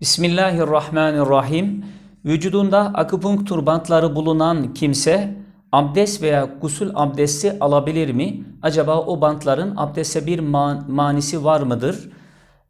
Bismillahirrahmanirrahim. Vücudunda akupunktur bantları bulunan kimse abdest veya gusül abdesti alabilir mi? Acaba o bantların abdeste bir ma- manisi var mıdır?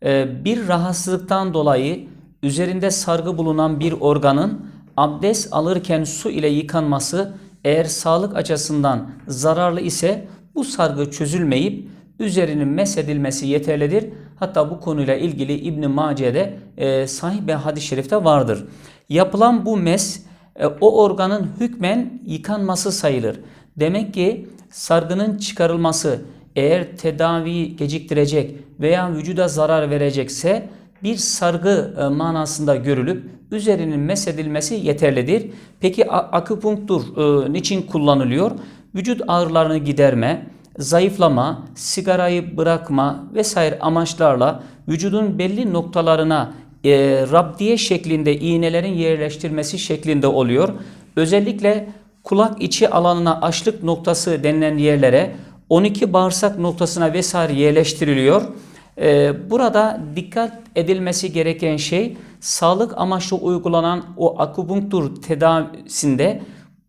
Ee, bir rahatsızlıktan dolayı üzerinde sargı bulunan bir organın abdest alırken su ile yıkanması eğer sağlık açısından zararlı ise bu sargı çözülmeyip üzerinin mesedilmesi yeterlidir. Hatta bu konuyla ilgili İbn Mace'de e, sahih bir hadis-i şerifte vardır. Yapılan bu mes e, o organın hükmen yıkanması sayılır. Demek ki sargının çıkarılması eğer tedaviyi geciktirecek veya vücuda zarar verecekse bir sargı e, manasında görülüp üzerinin mesedilmesi yeterlidir. Peki akupunktur e, niçin kullanılıyor? Vücut ağrılarını giderme, zayıflama, sigarayı bırakma vesaire amaçlarla vücudun belli noktalarına e, rabdiye şeklinde iğnelerin yerleştirmesi şeklinde oluyor. Özellikle kulak içi alanına açlık noktası denilen yerlere 12 bağırsak noktasına vesaire yerleştiriliyor. Ee, burada dikkat edilmesi gereken şey sağlık amaçlı uygulanan o akupunktur tedavisinde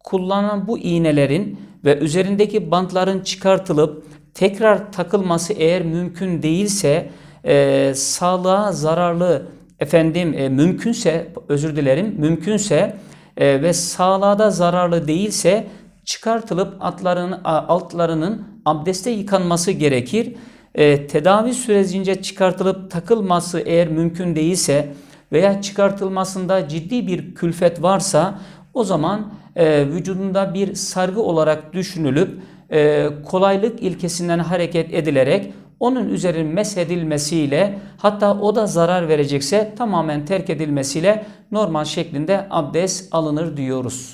kullanılan bu iğnelerin ve üzerindeki bantların çıkartılıp tekrar takılması eğer mümkün değilse e, sağlığa zararlı efendim e, mümkünse özür dilerim mümkünse e, ve sağlığa da zararlı değilse çıkartılıp atların, altlarının abdeste yıkanması gerekir. E, tedavi sürecince çıkartılıp takılması eğer mümkün değilse veya çıkartılmasında ciddi bir külfet varsa o zaman e, vücudunda bir sargı olarak düşünülüp e, kolaylık ilkesinden hareket edilerek onun üzerine mesedilmesiyle hatta o da zarar verecekse tamamen terk edilmesiyle normal şeklinde abdest alınır diyoruz.